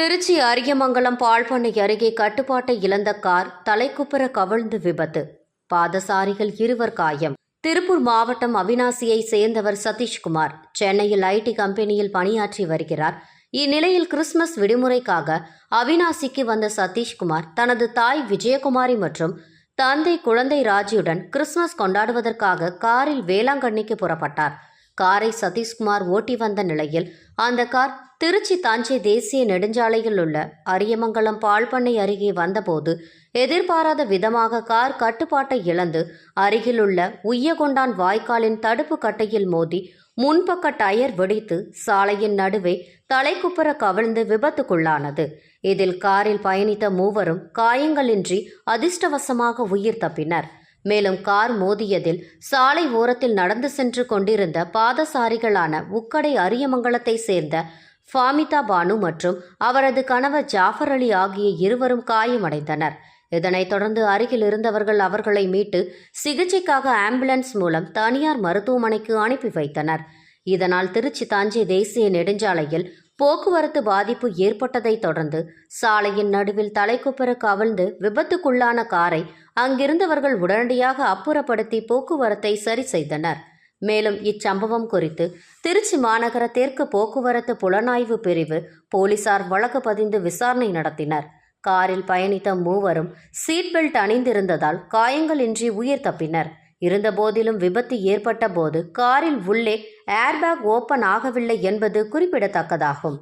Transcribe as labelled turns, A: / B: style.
A: திருச்சி அரியமங்கலம் பால்பண்ணை அருகே கட்டுப்பாட்டை இழந்த கார் தலைக்குப்புற கவிழ்ந்து விபத்து. பாதசாரிகள் இருவர் காயம். திருப்பூர் மாவட்டம் அவினாசியை சேர்ந்தவர் சதீஷ்குமார். சென்னையில் ஐடி கம்பெனியில் பணியாற்றி வருகிறார். இந்நிலையில் கிறிஸ்துமஸ் விடுமுறைக்காக அவினாசிக்கு வந்த சதீஷ்குமார் தனது தாய் விஜயகுமாரி மற்றும் தந்தை குழந்தை ராஜியுடன் கிறிஸ்துமஸ் கொண்டாடுவதற்காக காரில் வேளாங்கண்ணிக்கு புறப்பட்டார். காரை சதீஷ்குமார் ஓட்டி வந்த நிலையில் அந்த கார் திருச்சி தஞ்சை தேசிய நெடுஞ்சாலையில் உள்ள அரியமங்கலம் பால்பண்ணை அருகே வந்தபோது எதிர்பாராத விதமாக கார் கட்டுப்பாட்டை இழந்து அருகிலுள்ள உய்யகொண்டான் வாய்க்காலின் தடுப்பு கட்டையில் மோதி முன்பக்க டயர் வெடித்து சாலையின் நடுவே தலைக்குப்புற கவிழ்ந்து விபத்துக்குள்ளானது. இதில் காரில் பயணித்த மூவரும் காயங்களின்றி அதிர்ஷ்டவசமாக உயிர் தப்பினர். மேலும் கார் மோதியதில் சாலை ஓரத்தில் நடந்து சென்று கொண்டிருந்த பாதசாரிகளான உக்கடை அரியமங்கலத்தை சேர்ந்த ஃபாமிதா பானு மற்றும் அவரது கணவர் ஜாஃபர் அலி ஆகிய இருவரும் காயமடைந்தனர். இதனைத் தொடர்ந்து அருகில் இருந்தவர்கள் அவர்களை மீட்டு சிகிச்சைக்காக ஆம்புலன்ஸ் மூலம் தனியார் மருத்துவமனைக்கு அனுப்பி வைத்தனர். இதனால் திருச்சி தஞ்சை தேசிய நெடுஞ்சாலையில் போக்குவரத்து பாதிப்பு ஏற்பட்டதைத் தொடர்ந்து சாலையின் நடுவில் தலைக்குப்புற கவிழ்ந்து விபத்துக்குள்ளான காரை அங்கிருந்தவர்கள் உடனடியாக அப்புறப்படுத்தி போக்குவரத்தை சரி செய்தனர். மேலும் இச்சம்பவம் குறித்து திருச்சி மாநகர தெற்கு போக்குவரத்து புலனாய்வு பிரிவு போலீசார் வழக்கு பதிந்து விசாரணை நடத்தினர். காரில் பயணித்த மூவரும் சீட் பெல்ட் அணிந்திருந்ததால் காயங்களின்றி உயிர் தப்பினர். இருந்தபோதிலும் விபத்து ஏற்பட்ட போது காரில் உள்ளே ஏர்பேக் ஓபன் ஆகவில்லை என்பது குறிப்பிடத்தக்கதாகும்.